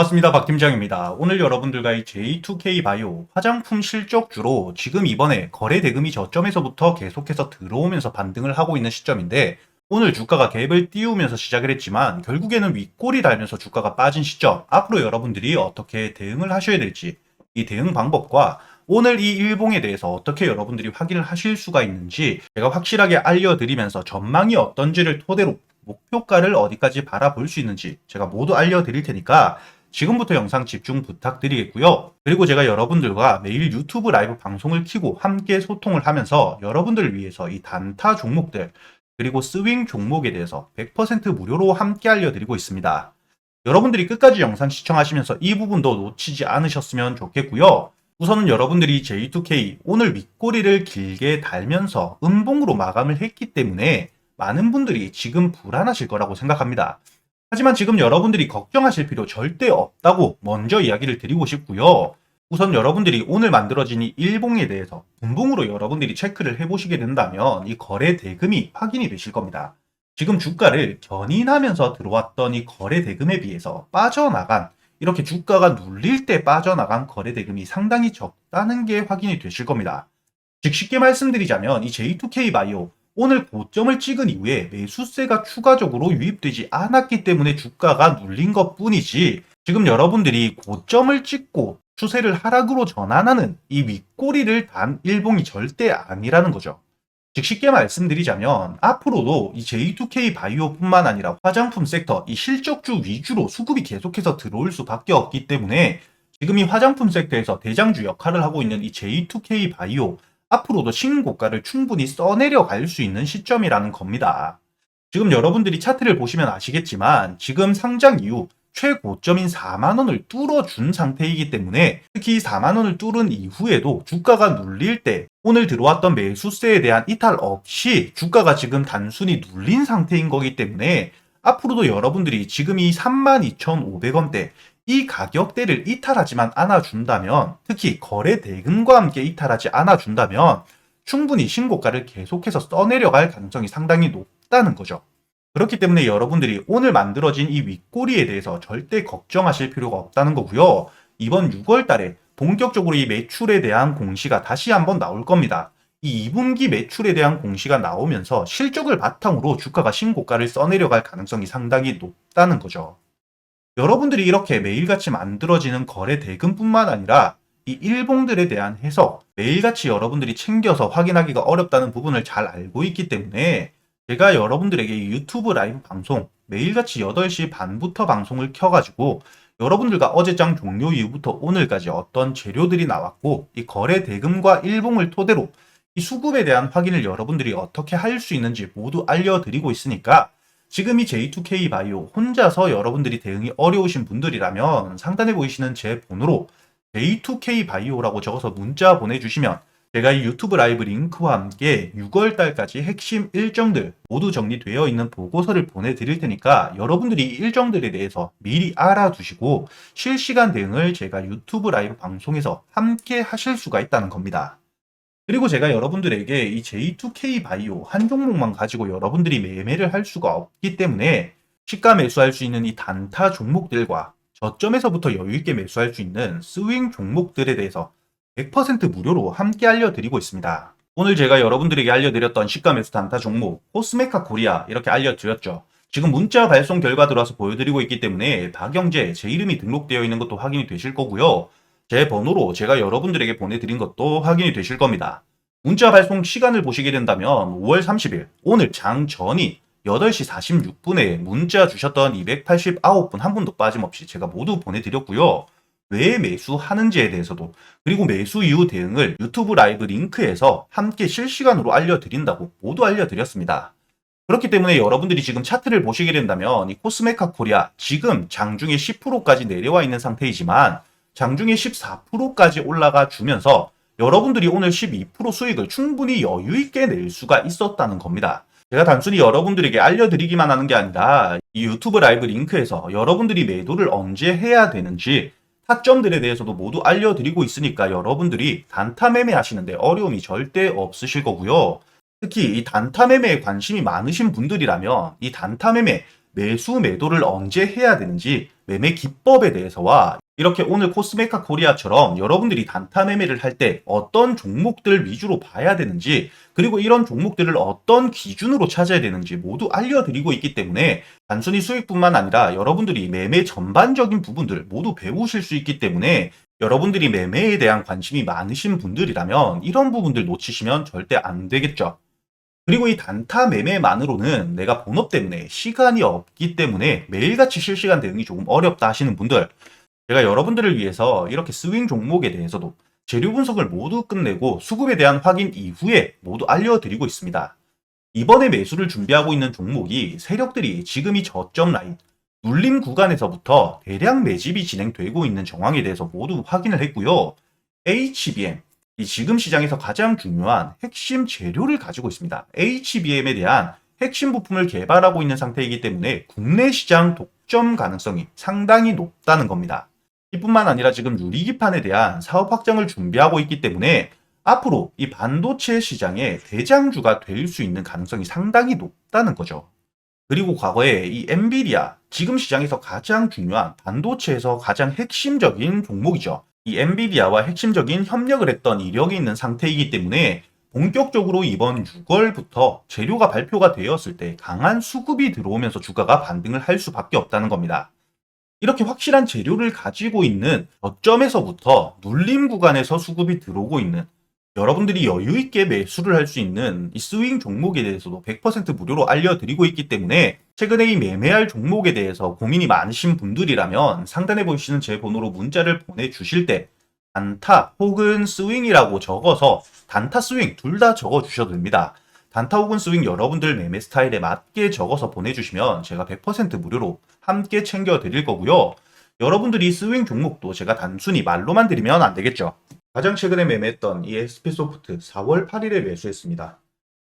반갑습니다. 박 팀장입니다. 오늘 여러분들과 이 J2K 바이오 화장품 실적주로 지금 이번에 거래 대금이 저점에서부터 계속해서 들어오면서 반등을 하고 있는 시점인데 오늘 주가가 갭을 띄우면서 시작을 했지만 결국에는 윗골이 달면서 주가가 빠진 시점 앞으로 여러분들이 어떻게 대응을 하셔야 될지 이 대응 방법과 오늘 이 일봉에 대해서 어떻게 여러분들이 확인을 하실 수가 있는지 제가 확실하게 알려드리면서 전망이 어떤지를 토대로 목표가를 어디까지 바라볼 수 있는지 제가 모두 알려드릴 테니까 지금부터 영상 집중 부탁드리겠고요. 그리고 제가 여러분들과 매일 유튜브 라이브 방송을 키고 함께 소통을 하면서 여러분들을 위해서 이 단타 종목들 그리고 스윙 종목에 대해서 100% 무료로 함께 알려드리고 있습니다. 여러분들이 끝까지 영상 시청하시면서 이 부분도 놓치지 않으셨으면 좋겠고요. 우선은 여러분들이 J2K 오늘 윗꼬리를 길게 달면서 음봉으로 마감을 했기 때문에 많은 분들이 지금 불안하실 거라고 생각합니다. 하지만 지금 여러분들이 걱정하실 필요 절대 없다고 먼저 이야기를 드리고 싶고요. 우선 여러분들이 오늘 만들어진 이 일봉에 대해서 분봉으로 여러분들이 체크를 해보시게 된다면 이 거래 대금이 확인이 되실 겁니다. 지금 주가를 견인하면서 들어왔던 이 거래 대금에 비해서 빠져나간 이렇게 주가가 눌릴 때 빠져나간 거래 대금이 상당히 적다는 게 확인이 되실 겁니다. 즉 쉽게 말씀드리자면 이 J2K 바이오 오늘 고점을 찍은 이후에 매수세가 추가적으로 유입되지 않았기 때문에 주가가 눌린 것 뿐이지 지금 여러분들이 고점을 찍고 추세를 하락으로 전환하는 이 윗꼬리를 단 일봉이 절대 아니라는 거죠. 즉 쉽게 말씀드리자면 앞으로도 이 J2K 바이오뿐만 아니라 화장품 섹터 이 실적주 위주로 수급이 계속해서 들어올 수밖에 없기 때문에 지금 이 화장품 섹터에서 대장주 역할을 하고 있는 이 J2K 바이오 앞으로도 신고가를 충분히 써내려 갈 수 있는 시점이라는 겁니다. 지금 여러분들이 차트를 보시면 아시겠지만 지금 상장 이후 최고점인 4만원을 뚫어준 상태이기 때문에 특히 4만원을 뚫은 이후에도 주가가 눌릴 때 오늘 들어왔던 매수세에 대한 이탈 없이 주가가 지금 단순히 눌린 상태인 거기 때문에 앞으로도 여러분들이 지금 이 32,500원대 이 가격대를 이탈하지만 않아준다면 특히 거래 대금과 함께 이탈하지 않아준다면 충분히 신고가를 계속해서 써내려갈 가능성이 상당히 높다는 거죠. 그렇기 때문에 여러분들이 오늘 만들어진 이 윗꼬리에 대해서 절대 걱정하실 필요가 없다는 거고요. 이번 6월 달에 본격적으로 이 매출에 대한 공시가 다시 한번 나올 겁니다. 이 2분기 매출에 대한 공시가 나오면서 실적을 바탕으로 주가가 신고가를 써내려갈 가능성이 상당히 높다는 거죠. 여러분들이 이렇게 매일같이 만들어지는 거래 대금뿐만 아니라 이 일봉들에 대한 해석 매일같이 여러분들이 챙겨서 확인하기가 어렵다는 부분을 잘 알고 있기 때문에 제가 여러분들에게 유튜브 라이브 방송 매일같이 8시 반부터 방송을 켜가지고 여러분들과 어제장 종료 이후부터 오늘까지 어떤 재료들이 나왔고 이 거래 대금과 일봉을 토대로 이 수급에 대한 확인을 여러분들이 어떻게 할 수 있는지 모두 알려드리고 있으니까 지금 이 J2K 바이오 혼자서 여러분들이 대응이 어려우신 분들이라면 상단에 보이시는 제 번호로 J2K 바이오라고 적어서 문자 보내주시면 제가 이 유튜브 라이브 링크와 함께 6월 달까지 핵심 일정들 모두 정리되어 있는 보고서를 보내드릴 테니까 여러분들이 이 일정들에 대해서 미리 알아두시고 실시간 대응을 제가 유튜브 라이브 방송에서 함께 하실 수가 있다는 겁니다. 그리고 제가 여러분들에게 이 J2K 바이오 한 종목만 가지고 여러분들이 매매를 할 수가 없기 때문에 시가 매수할 수 있는 이 단타 종목들과 저점에서부터 여유있게 매수할 수 있는 스윙 종목들에 대해서 100% 무료로 함께 알려드리고 있습니다. 오늘 제가 여러분들에게 알려드렸던 시가 매수 단타 종목 코스메카 코리아 이렇게 알려드렸죠. 지금 문자 발송 결과 들어와서 보여드리고 있기 때문에 박영재 제 이름이 등록되어 있는 것도 확인이 되실 거고요. 제 번호로 제가 여러분들에게 보내드린 것도 확인이 되실 겁니다. 문자 발송 시간을 보시게 된다면 5월 30일 오늘 장 전이 8시 46분에 문자 주셨던 289분 한 분도 빠짐없이 제가 모두 보내드렸고요. 왜 매수하는지에 대해서도 그리고 매수 이후 대응을 유튜브 라이브 링크에서 함께 실시간으로 알려드린다고 모두 알려드렸습니다. 그렇기 때문에 여러분들이 지금 차트를 보시게 된다면 이 코스메카 코리아 지금 장중에 10%까지 내려와 있는 상태이지만 장중에 14%까지 올라가 주면서 여러분들이 오늘 12% 수익을 충분히 여유 있게 낼 수가 있었다는 겁니다. 제가 단순히 여러분들에게 알려드리기만 하는 게 아니라 이 유튜브 라이브 링크에서 여러분들이 매도를 언제 해야 되는지 타점들에 대해서도 모두 알려드리고 있으니까 여러분들이 단타 매매 하시는데 어려움이 절대 없으실 거고요. 특히 이 단타 매매에 관심이 많으신 분들이라면 이 단타 매매 매수 매도를 언제 해야 되는지 매매 기법에 대해서와 이렇게 오늘 코스메카 코리아처럼 여러분들이 단타 매매를 할 때 어떤 종목들 위주로 봐야 되는지 그리고 이런 종목들을 어떤 기준으로 찾아야 되는지 모두 알려드리고 있기 때문에 단순히 수익뿐만 아니라 여러분들이 매매 전반적인 부분들 모두 배우실 수 있기 때문에 여러분들이 매매에 대한 관심이 많으신 분들이라면 이런 부분들 놓치시면 절대 안 되겠죠. 그리고 이 단타 매매만으로는 내가 본업 때문에 시간이 없기 때문에 매일같이 실시간 대응이 조금 어렵다 하시는 분들 제가 여러분들을 위해서 이렇게 스윙 종목에 대해서도 재료 분석을 모두 끝내고 수급에 대한 확인 이후에 모두 알려드리고 있습니다. 이번에 매수를 준비하고 있는 종목이 세력들이 지금 이 저점 라인 눌림 구간에서부터 대량 매집이 진행되고 있는 정황에 대해서 모두 확인을 했고요. HBM, 이 지금 시장에서 가장 중요한 핵심 재료를 가지고 있습니다. HBM에 대한 핵심 부품을 개발하고 있는 상태이기 때문에 국내 시장 독점 가능성이 상당히 높다는 겁니다. 이뿐만 아니라 지금 유리기판에 대한 사업 확장을 준비하고 있기 때문에 앞으로 이 반도체 시장의 대장주가 될 수 있는 가능성이 상당히 높다는 거죠. 그리고 과거에 이 엔비디아, 지금 시장에서 가장 중요한 반도체에서 가장 핵심적인 종목이죠. 이 엔비디아와 핵심적인 협력을 했던 이력이 있는 상태이기 때문에 본격적으로 이번 6월부터 재료가 발표가 되었을 때 강한 수급이 들어오면서 주가가 반등을 할 수밖에 없다는 겁니다. 이렇게 확실한 재료를 가지고 있는 저점에서부터 눌림 구간에서 수급이 들어오고 있는 여러분들이 여유 있게 매수를 할 수 있는 이 스윙 종목에 대해서도 100% 무료로 알려드리고 있기 때문에 최근에 이 매매할 종목에 대해서 고민이 많으신 분들이라면 상단에 보이시는 제 번호로 문자를 보내주실 때 단타 혹은 스윙이라고 적어서 단타 스윙 둘 다 적어 주셔도 됩니다. 단타 혹은 스윙 여러분들 매매 스타일에 맞게 적어서 보내주시면 제가 100% 무료로 함께 챙겨 드릴 거고요. 여러분들이 스윙 종목도 제가 단순히 말로만 드리면 안 되겠죠. 가장 최근에 매매했던 이 SP소프트 4월 8일에 매수했습니다.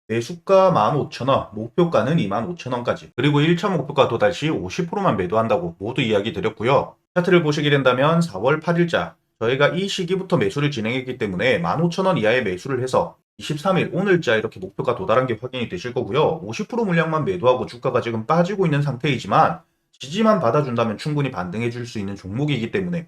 매수가 15,000원, 목표가는 25,000원까지, 그리고 1차 목표가 도달 시 50%만 매도한다고 모두 이야기 드렸고요. 차트를 보시게 된다면 4월 8일자, 저희가 이 시기부터 매수를 진행했기 때문에 15,000원 이하의 매수를 해서 23일 오늘자 이렇게 목표가 도달한 게 확인이 되실 거고요. 50% 물량만 매도하고 주가가 지금 빠지고 있는 상태이지만 지지만 받아준다면 충분히 반등해 줄 수 있는 종목이기 때문에